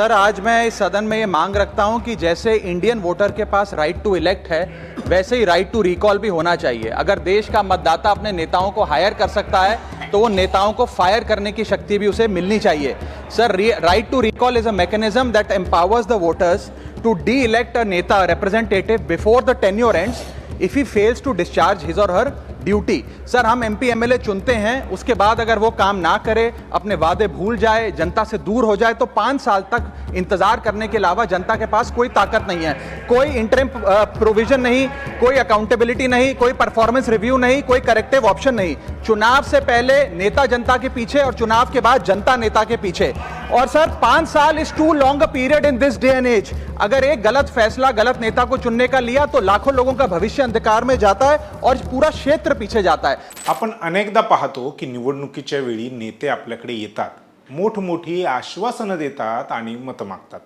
Sir, आज मैं इस सदन में ये मांग रखता हूँ कि जैसे इंडियन वोटर के पास राइट टू इलेक्ट है, वैसे ही राइट टू रिकॉल भी होना चाहिए। अगर देश का मतदाता अपने नेताओं को हायर कर सकता है तो वो नेताओं को फायर करने की शक्ति भी उसे मिलनी चाहिए। Sir right to recall is a mechanism that empowers the voters to de elect a नेता representative before the tenure ends if he fails to discharge his or her duty. Sir, Hum MP MLA चुनते हैं, उसके बाद अगर वो काम ना करे, अपने वादे भूल जाए, जनता से दूर हो जाए तो पाँच साल तक इंतज़ार करने के अलावा जनता के पास कोई ताकत नहीं है। कोई इंटरम प्रोविज़न नहीं, कोई अकाउंटेबिलिटी नहीं, कोई परफॉर्मेंस रिव्यू नहीं, कोई करेक्टिव ऑप्शन नहीं। चुनाव से पहले नेता जनता के पीछे और चुनाव के बाद जनता नेता के पीछे। और सर पाँच साल is too long a period in this day and age अगर एक गलत फैसला गलत नेता को चुनने का लिया तो लाखों लोगों का भविष्य अंधकार में जाता है और पूरा क्षेत्र पीछे जाता है। आपण अनेकदा पाहतो की निवडणुकीच्या वेळी नेते आपल्याकडे येतात मोठमोठी आश्वासनं देतात आणि मतं मागतात.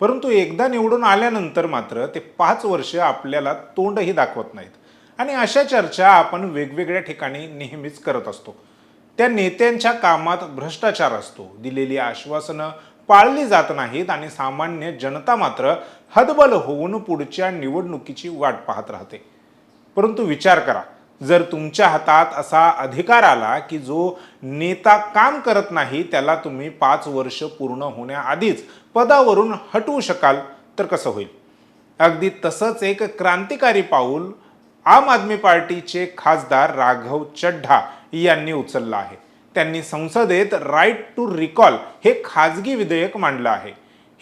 परंतु एकदा निवडून आल्यानंतर मात्र ते पाच वर्ष आपल्याला तोंडही दाखवत नाहीत. आणि अशा चर्चा आपण वेगवेगळ्या ठिकाणी नेहमीच करत असतो. त्या नेत्यांच्या कामात भ्रष्टाचार असतो. दिलेली आश्वासनं पाळली जात नाहीत आणि सामान्य जनता मात्र हदबल होऊन पुढच्या निवडणुकीची वाट पाहत राहते. परंतु विचार करा जर तुमच्या हातात असा अधिकार आला की जो नेता काम करत नाही त्याला तुम्ही पाच वर्ष पूर्ण होण्याआधीच पदावरून हटवू शकाल तर कसं होईल? अगदी तसंच एक क्रांतिकारी पाऊल आम आदमी पार्टीचे खासदार राघव चड्ढा यांनी उचललं आहे. त्यांनी संसदेत राईट टू रिकॉल हे खाजगी विधेयक मांडलं आहे.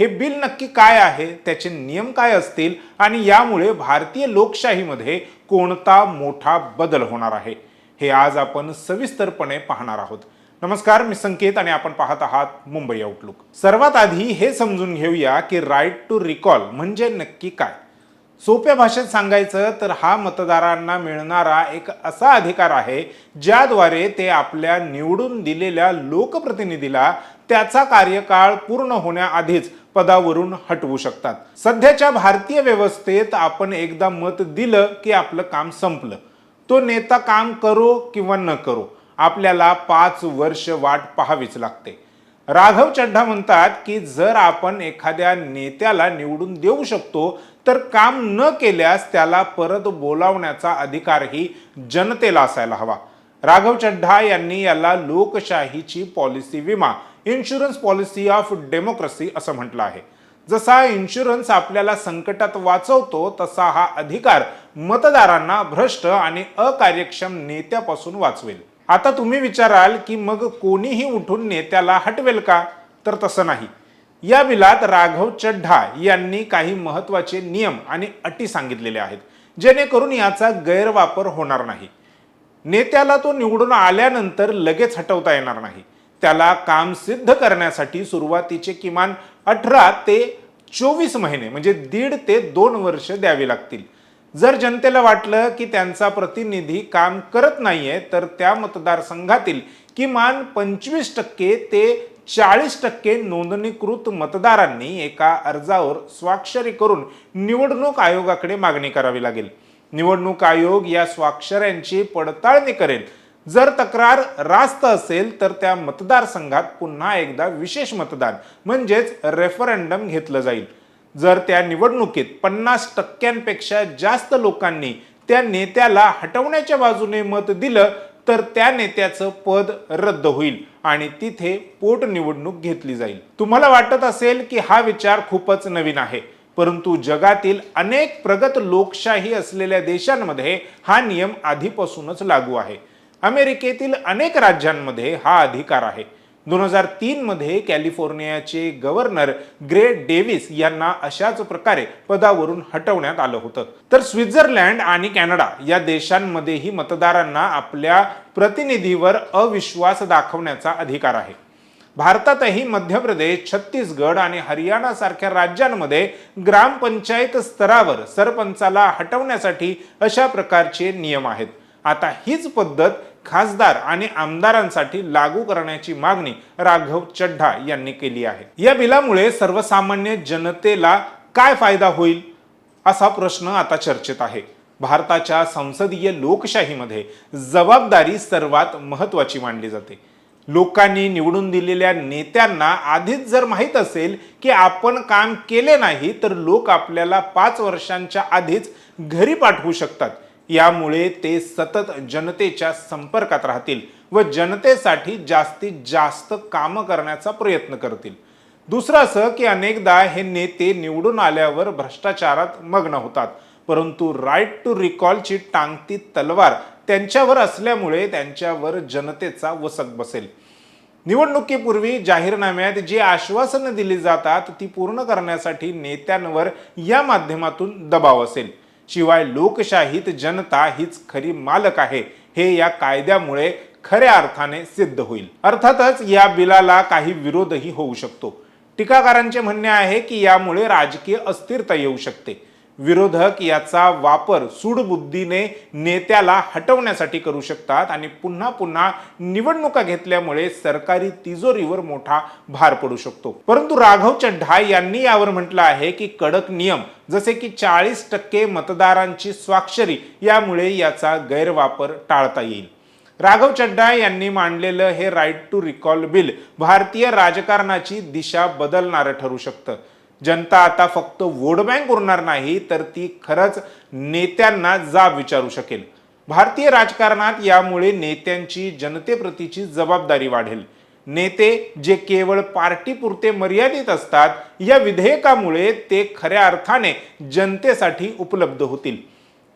हे बिल नक्की काय आहे? त्याचे नियम काय असतील? आणि यामुळे भारतीय लोकशाहीमध्ये कोणता मोठा बदल होणार आहे? हे आज आपण सविस्तरपणे पाहणार आहोत. नमस्कार मी संकेत आणि आपण पाहत आहात मुंबई आउटलुक सर्वात आधी हे समजून घेऊया की राईट टू रिकॉल म्हणजे नक्की काय. सोप्या भाषेत सांगायचं तर हा मतदारांना मिळणारा एक असा अधिकार आहे ज्याद्वारे ते आपल्या निवडून दिलेल्या लोकप्रतिनिधीला त्याचा कार्यकाळ पूर्ण होण्याआधीच पदावरून हटवू शकतात. सध्याच्या भारतीय व्यवस्थेत आपण एकदा मत दिलं की आपलं काम संपलं. तो नेता काम करो किंवा न करो आपल्याला पाच वर्ष वाट पाहावीच लागते. राघव चड्ढा म्हणतात की जर आपण एखाद्या नेत्याला निवडून देऊ शकतो तर काम न केल्यास त्याला परत बोलावण्याचा अधिकारही जनतेला असायला हवा. राघव चड्ढा यांनी याला लोकशाहीची पॉलिसी विमा इन्शुरन्स पॉलिसी ऑफ डेमोक्रेसी असं म्हटलं आहे. जसा इन्शुरन्स आपल्याला संकटात वाचवतो तसा हा अधिकार मतदारांना भ्रष्ट आणि अकार्यक्षम नेत्यापासून वाचवेल. आता तुम्ही विचाराल की मग कोणीही उठून नेत्याला हटवेल का? तर तसं नाही. या बिलात राघव चड्ढा यांनी काही महत्त्वाचे नियम आणि अटी सांगितलेले आहेत जेणेकरून याचा गैरवापर होणार नाही. नेत्याला तो निवडून आल्यानंतर लगेच हटवता येणार नाही. त्याला काम सिद्ध करण्यासाठी सुरुवातीचे किमान अठरा ते चोवीस महिने म्हणजे दीड ते दोन वर्ष द्यावी लागतील. जर जनतेला वाटलं की त्यांचा प्रतिनिधी काम करत नाहीये तर त्या मतदारसंघातील किमान पंचवीस टक्के ते चाळीस टक्के नोंदणीकृत मतदारांनी एका अर्जावर स्वाक्षरी करून निवडणूक आयोगाकडे मागणी करावी लागेल. निवडणूक आयोग या स्वाक्षऱ्यांची पडताळणी करेल. जर तक्रार रास्त असेल तर त्या मतदारसंघात पुन्हा एकदा विशेष मतदान म्हणजेच रेफरंडम घेतलं जाईल. जर त्या निवडणुकीत पन्नास टक्क्यांपेक्षा जास्त लोकांनी त्या नेत्याला हटवण्याच्या बाजूने मत दिलं तर त्या नेत्याचं पद रद्द होईल आणि तिथे पोटनिवडणूक घेतली जाईल. तुम्हाला वाटत असेल की हा विचार खूपच नवीन आहे परंतु जगातील अनेक प्रगत लोकशाही असलेल्या देशांमध्ये हा नियम आधीपासूनच लागू आहे. अमेरिकेतील अनेक राज्यांमध्ये हा अधिकार आहे. दोन हजार तीन मध्ये कॅलिफोर्नियाचे गव्हर्नर ग्रे डेव्हिस यांना अशाच प्रकारे पदावरून हटवण्यात आलं होतं. तर स्वित्झर्लंड आणि कॅनडा या देशांमध्येही मतदारांना आपल्या प्रतिनिधीवर अविश्वास दाखवण्याचा अधिकार आहे. भारतातही मध्य प्रदेश छत्तीसगड आणि हरियाणा सारख्या राज्यांमध्ये ग्रामपंचायत स्तरावर सरपंचाला हटवण्यासाठी अशा प्रकारचे नियम आहेत. आता हीच पद्धत खासदार आणि आमदारांसाठी लागू करण्याची मागणी राघव चड्ढा यांनी केली आहे. या बिलामुळे सर्वसामान्य जनतेला काय फायदा होईल? असा प्रश्न आता चर्चेत आहे. भारताच्या संसदीय लोकशाहीमध्ये जबाबदारी सर्वात महत्वाची मानली जाते. लोकांनी निवडून दिलेल्या नेत्यांना आधीच जर माहीत असेल की आपण काम केले नाही तर लोक आपल्याला पाच वर्षांच्या आधीच घरी पाठवू शकतात. यामुळे ते सतत जनतेच्या संपर्कात राहतील व जनतेसाठी जास्तीत जास्त कामं करण्याचा प्रयत्न करतील. दुसरं असं की अनेकदा हे नेते निवडून आल्यावर भ्रष्टाचारात मग्न होतात. परंतु राईट टू रिकॉलची टांगती तलवार त्यांच्यावर असल्यामुळे त्यांच्यावर जनतेचा वसक बसेल. निवडणुकीपूर्वी जाहीरनाम्यात जी आश्वासनं दिली जातात ती पूर्ण करण्यासाठी नेत्यांवर या माध्यमातून दबाव असेल. शिवाय लोकशाहीत जनता हीच खरी मालक आहे. हे या कायद्यामुळे खऱ्या अर्थाने सिद्ध होईल. अर्थातच या बिलाला काही विरोधही होऊ शकतो. टीकाकारांचे म्हणणे आहे की यामुळे राजकीय अस्थिरता येऊ शकते. विरोधक याचा वापर सूडबुद्धीने नेत्याला हटवण्यासाठी करू शकतात आणि पुन्हा पुन्हा निवडणुका घेतल्यामुळे सरकारी तिजोरीवर मोठा भार पडू शकतो. परंतु राघव चड्ढा यांनी यावर म्हटलं आहे की कडक नियम जसे की चाळीस टक्के मतदारांची स्वाक्षरी यामुळे याचा गैरवापर टाळता येईल. राघव चड्डा यांनी मांडलेलं हे राईट टू रिकॉल बिल भारतीय राजकारणाची दिशा बदलणारं ठरू शकतं. जनता आता फक्त वोट बँक उरणार नाही तर ती खरंच नेत्यांना जाब विचारू शकेल. भारतीय राजकारणात यामुळे नेत्यांची जनतेप्रतीची जबाबदारी वाढेल. नेते जे केवळ पार्टीपुरते मर्यादित असतात या विधेयकामुळे ते खऱ्या अर्थाने जनतेसाठी उपलब्ध होतील.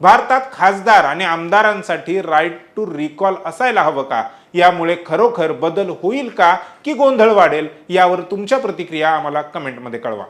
भारतात खासदार आणि आमदारांसाठी राईट टू रिकॉल असायला हवं का? यामुळे खरोखर बदल होईल का? की गोंधळ वाढेल? यावर तुमच्या प्रतिक्रिया आम्हाला कमेंटमध्ये कळवा.